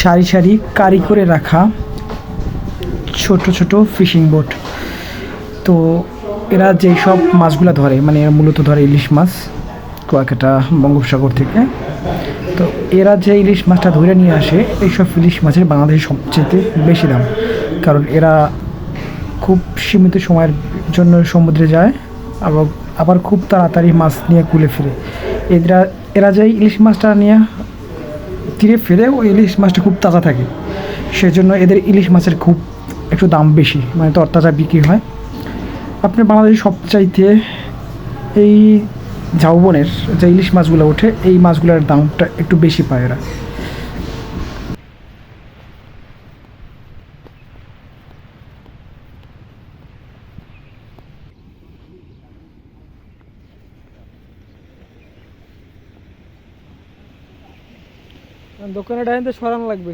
সারি সারি কারি করে রাখা ছোট ছোট ফিশিং বোট। তো এরা যেই সব মাছগুলো ধরে মানে এরা মূলত ধরে ইলিশ মাছ, কুয়াকাটা, বঙ্গোপসাগর থেকে। তো এরা যে ইলিশ মাছটা ধরে নিয়ে আসে এইসব ইলিশ মাছের বাংলাদেশে সবচেয়ে বেশি দাম। কারণ এরা খুব সীমিত সময়ের জন্য সমুদ্রে যায়, আবার আবার খুব তাড়াতাড়ি মাছ নিয়ে কুলে ফিরে। এরা এরা যে ইলিশ মাছটা নিয়ে তীরে ফেলেও ওই ইলিশ মাছটা খুব তাজা থাকে। সেজন্য এদের ইলিশ মাছের খুব একটু দাম বেশি মানে তরতাজা বিক্রি হয়। আপনার বাংলাদেশে সবচাইতে এই ঝাউবনের যে ইলিশ মাছগুলো ওঠে, এই মাছগুলোর দামটা একটু বেশি পায় এরা। দোকানে ডাইনতে সরান লাগবে।